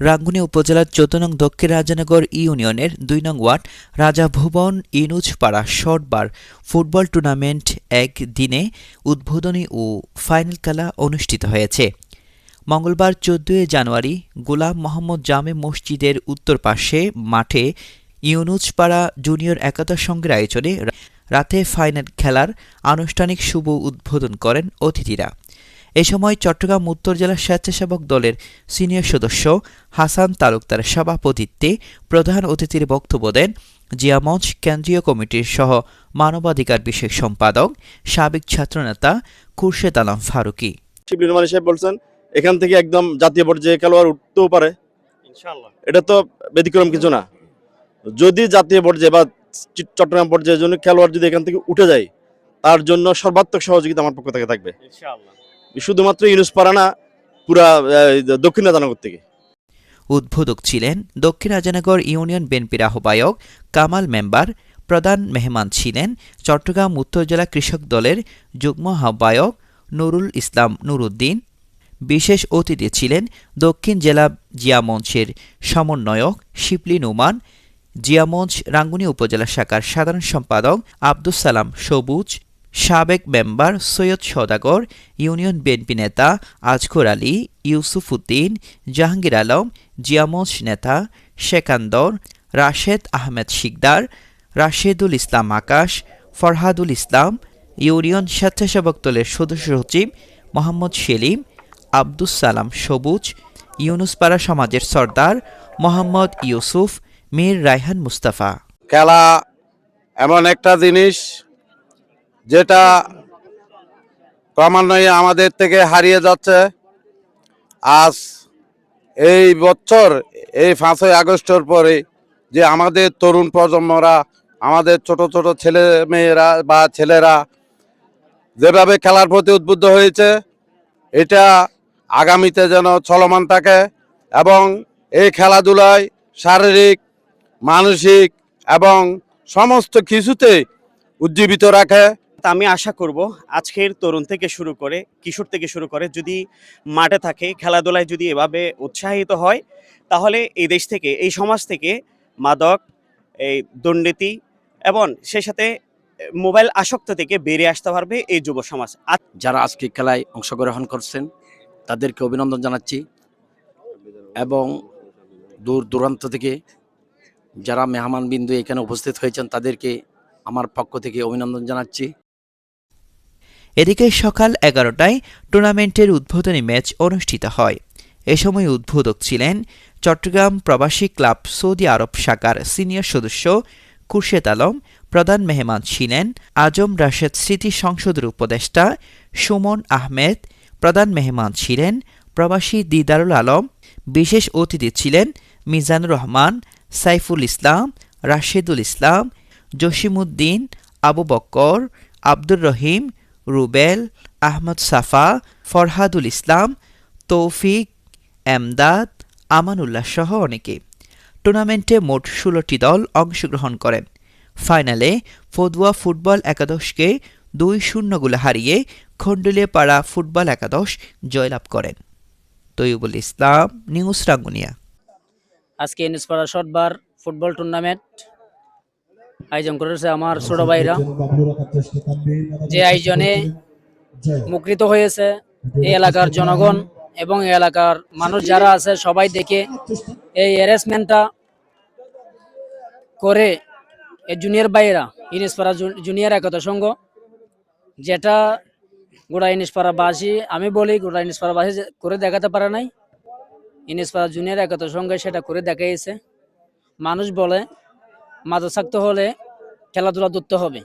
রাঙ্গুনি উপজেলার চোদ্দ নং দক্ষিণ রাজানগর ইউনিয়নের দুই নং ওয়ার্ড রাজা ভুবন ইনুজপাড়া শর্টবার ফুটবল টুর্নামেন্ট এক দিনে উদ্বোধনী ও ফাইনাল খেলা অনুষ্ঠিত হয়েছে। মঙ্গলবার চোদ্দই জানুয়ারি গোলাম মোহাম্মদ জামে মসজিদের উত্তর পাশে মাঠে ইউনুজপাড়া জুনিয়র একাদশ সংঘের আয়োজনে রাতে ফাইনাল খেলার আনুষ্ঠানিক শুভ উদ্বোধন করেন অতিথিরা। এ সময় চট্টগ্রাম উত্তর জেলা স্বেচ্ছাসেবক দলের সিনিয়র সদস্য হাসান তালুকদার সভাপতিত্বে প্রধান অতিথির বক্তব্য দেন জিয়ামঞ্চ কেন্দ্রীয় কমিটির সহ মানবাধিকার বিষয়ক সম্পাদক সাবেক ছাত্রনেতা খুরশেদ আলম ফারুকী। সাহেব বলছেন এখান থেকে একদম জাতীয় পর্যায়ে খেলোয়াড় উঠতেও পারে। এটা তো ব্যতিক্রম কিছু না। যদি জাতীয় পর্যায়ে বা চট্টগ্রাম পর্যায়ের জন্য খেলোয়াড় যদি এখান থেকে উঠে যায় তার জন্য সর্বাত্মক সহযোগিতা আমার পক্ষ থেকে থাকবে। শুধুমাত্র ইউনুস পারা না, পুরা দক্ষিণ রাজানগর থেকে। উদ্বোধক ছিলেন দক্ষিণ রাজানগর ইউনিয়ন বিএনপির আহ্বায়ক কামাল মেম্বার, প্রধান মেহমান ছিলেন চট্টগ্রাম উত্তর জেলা কৃষক দলের যুগ্ম আহ্বায়ক নুরুল ইসলাম নুরুদ্দিন। বিশেষ অতিথি ছিলেন দক্ষিণ জেলা জিয়ামঞ্চের সমন্বয়ক শিবলি নুমান জিয়ামঞ্চ রাঙ্গুনি উপজেলা শাখার সাধারণ সম্পাদক আব্দুস সালাম সবুজ সাবেক member Syed Sadagar, union BNP নেতা আজকর আলী, ইউসুফ উদ্দিন, জাহাঙ্গীর আলম জিয়ামঞ্চ নেতা শেকান্দর রাশেদ আহমেদ শিকদার, রাশেদুল ইসলাম আকাশ, ফরহাদুল ইসলাম, ইউনিয়ন স্বেচ্ছাসেবক দলের সদস্য সচিব মোহাম্মদ সেলিম, আব্দুস সালাম সবুজ, ইউনুসপাড়া সমাজের সর্দার মোহাম্মদ ইউসুফ, মীর রায়হান মুস্তাফা। খেলা এমন একটা জিনিস যেটা ক্রমান্বয়ে আমাদের থেকে হারিয়ে যাচ্ছে। আজ এই বছর, এই পাঁচই আগস্টের পরে যে আমাদের তরুণ প্রজন্মরা, আমাদের ছোট ছোট ছেলে মেয়েরা বা ছেলেরা যেভাবে খেলার প্রতি উদ্বুদ্ধ হয়েছে, এটা আগামীতে যেন চলমান থাকে এবং এই খেলাধুলায় শারীরিক, মানসিক এবং সমস্ত কিছুতে উজ্জীবিত রাখে। তা আমি আশা করব আজকের তরুণ থেকে শুরু করে, কিশোর থেকে শুরু করে যদি মাঠে থাকে, খেলাধুলায় যদি এভাবে উৎসাহিত হয়, তাহলে এই দেশ থেকে, এই সমাজ থেকে মাদক, এই দুর্নীতি এবং সেই সাথে মোবাইল আসক্ত থেকে বেরিয়ে আসতে পারবে এই যুব সমাজ। যারা আজকে খেলায় অংশগ্রহণ করছেন, তাদেরকে অভিনন্দন জানাচ্ছি এবং দূর দূরান্ত থেকে যারা মেহমান বিন্দু এখানে উপস্থিত হয়েছেন, তাদেরকে আমার পক্ষ থেকে অভিনন্দন জানাচ্ছি। এদিকে সকাল এগারোটায় টুর্নামেন্টের উদ্বোধনী ম্যাচ অনুষ্ঠিত হয়। এ সময় উদ্বোধক ছিলেন চট্টগ্রাম প্রবাসী ক্লাব সৌদি আরব শাখার সিনিয়র সদস্য খুরশেদ আলম, প্রধান মেহমান ছিলেন আজম রাশেদ স্মৃতি সংসদের উপদেষ্টা সুমন আহমেদ, প্রধান মেহমান ছিলেন প্রবাসী দিদারুল আলম, বিশেষ অতিথি ছিলেন মিজানুর রহমান, সাইফুল ইসলাম, রাশেদুল ইসলাম, জসিমউদ্দিন, আবু বক্কর, আব্দুর রহিম রুবেল, আহমদ সাফা, ফরহাদুল ইসলাম, তৌফিক, এমদাদ, আমানুল্লাহ সহ অনেকে। টুর্নামেন্টে মোট ষোলোটি দল অংশগ্রহণ করেন। ফাইনালে ফদুয়া ফুটবল একাদশকে দুই শূন্য গোলে হারিয়ে খন্ডুলিয়া পাড়া ফুটবল একাদশ জয়লাভ করেন। তৈয়বুল ইসলাম, নিউজ রাঙ্গুনিয়া। আজকে ইনস্পারা শটবার ফুটবল টুর্নামেন্ট আয়োজন করেছে আমার ছোট ভাইরা। যে আয়োজনে মুকৃত হয়েছে এই এলাকার জনগণ এবং এলাকার মানুষ যারা আছে সবাই দেখে এই অ্যারেঞ্জমেন্টটা করে এই জুনিয়র ভাইয়েরা, ইনস্পারা জুনিয়র একতা সংঘ, যেটা গোড়া ইনস্পারাবাসী, আমি বলি গোড়া ইনস্পারাবাসী যে করে দেখাতে পারে নাই, ইনস্পারা জুনিয়র একতা সংঘে সেটা করে দেখাইছে। মানুষ বলে, মাদকাসক্ত হলে খেলাধুলা ধরতে হবে।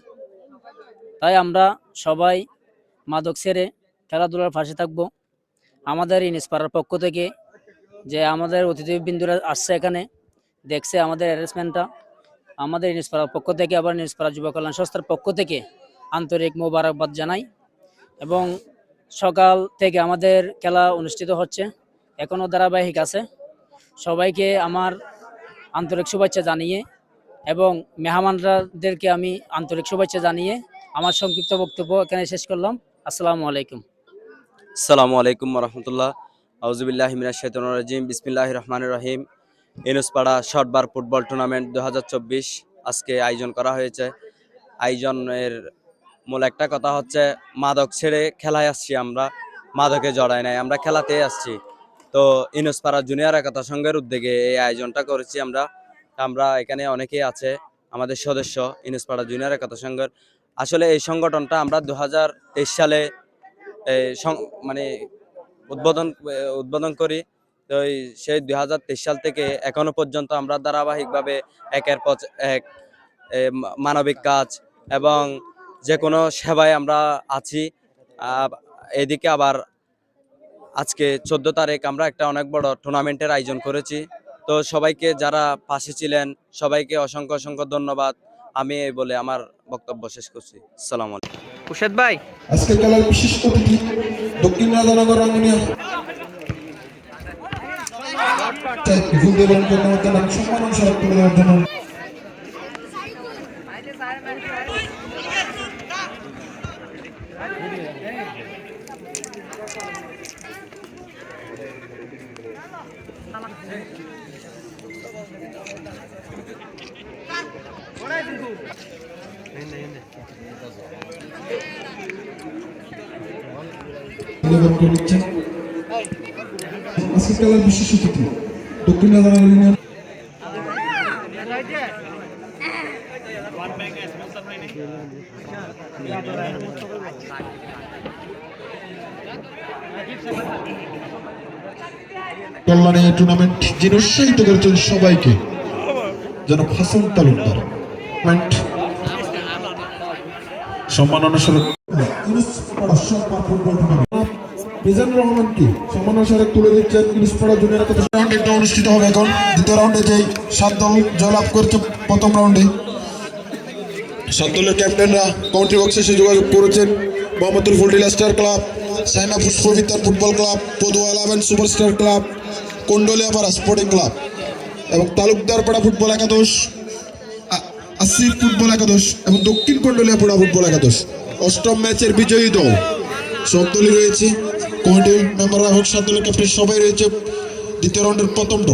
তাই আমরা সবাই মাদক ছেড়ে খেলাধুলার পাশে থাকব। আমাদের ইনস্পারার পক্ষ থেকে যে আমাদের অতিথিবৃন্দুরা আসছে এখানে, দেখছে আমাদের অ্যারেঞ্জমেন্টটা। আমাদের ইনস্পারার পক্ষ থেকে, আবার ইনস্পারা যুব কল্যাণ সংস্থার পক্ষ থেকে আন্তরিক মোবারকবাদ জানাই। এবং সকাল থেকে আমাদের খেলা অনুষ্ঠিত হচ্ছে এখনও ধারাবাহিক আছে। সবাইকে আমার আন্তরিক শুভেচ্ছা জানিয়ে এবং মেহমানরাদেরকে আমি আন্তরিক শুভেচ্ছা জানিয়ে আমার সংক্ষিপ্ত বক্তব্য এখানে শেষ করলাম। আসসালামু আলাইকুম। আসসালামু আলাইকুম রহমতুল্লাহ আউজুবিল্লাহ হিমিনা শেতন রাজিম। বিসমিল্লাহ রহমান রহিম। Inuspara short bar football tournament দু হাজার চব্বিশ আজকে আয়োজন করা হয়েছে। আয়োজনের মূল একটা কথা হচ্ছে, মাদক ছেড়ে খেলায় আসছি আমরা, মাদকে জড়াই নাই, আমরা খেলাতে আসছি। তো ইনুসপাড়া জুনিয়র একতা সংঘের উদ্যোগে এই আয়োজনটা করেছি আমরা। আমরা এখানে অনেকেই আছে, আমাদের সদস্য ইনুসপাড়া জুনিয়র একতা সংঘের। আসলে এই সংগঠনটা আমরা দু হাজার তেইশ সালে মানে উদ্বোধন উদ্বোধন করি। তো সেই তেইশ সাল থেকে এখনও পর্যন্ত আমরা ধারাবাহিকভাবে একের পর এক মানবিক কাজ এবং যে কোনো সেবায় আমরা আছি। এদিকে আবার আজকে চোদ্দ তারিখ আমরা একটা অনেক বড় টুর্নামেন্টের আয়োজন করেছি। তো সবাইকে যারা পাশে ছিলেন সবাইকে অসংখ্য অসংখ্য ধন্যবাদ। আমি এই বলে আমার বক্তব্য শেষ করছি। সালাম কুশেদ ভাই। আজকে খেলার বিশেষ অতিথি দক্ষিণ রাজানগর রাঙ্গুনিয়া সম্মান অনুসারে তুলে দেওয়ার জন্য নিবেদন করে নিচ্ছেন আজকে খেলার বিশেষ অতিথি দক্ষিণ রাধানগর ইউনিয়ন কল্যাণে টুর্নামেন্ট যিনি উৎসাহিত করেছেন সবাইকে, যেন হাসান তালুকদার। তুলে অনুষ্ঠিত হবে এখন। দ্বিতীয় রাউন্ডে যেই সাত প্রথম রাউন্ডে দলের ক্যাপ্টেনরা কাউন্ট্রি বক্সে এসে যোগাযোগ করেছেন। Mohammadul Fuldila star club. Saina পুষ্পবিদ্যান football club, Padua eleven superstar club Kundaliapara sporting club এবং তালুকদারপাড়া ফুটবল একাদশ আসিফ ফুটবল একাদশ এবং দক্ষিণ কুণ্ডলিয়াপাড়া ফুটবল একাদশ। অষ্টম ম্যাচের বিজয়ী দল সব দলই রয়েছে কমিটি মেম্বাররা এবং সাত দলের ক্যাপ্টেন সবাই রয়েছে, দ্বিতীয় রাউন্ডের প্রথম ড্র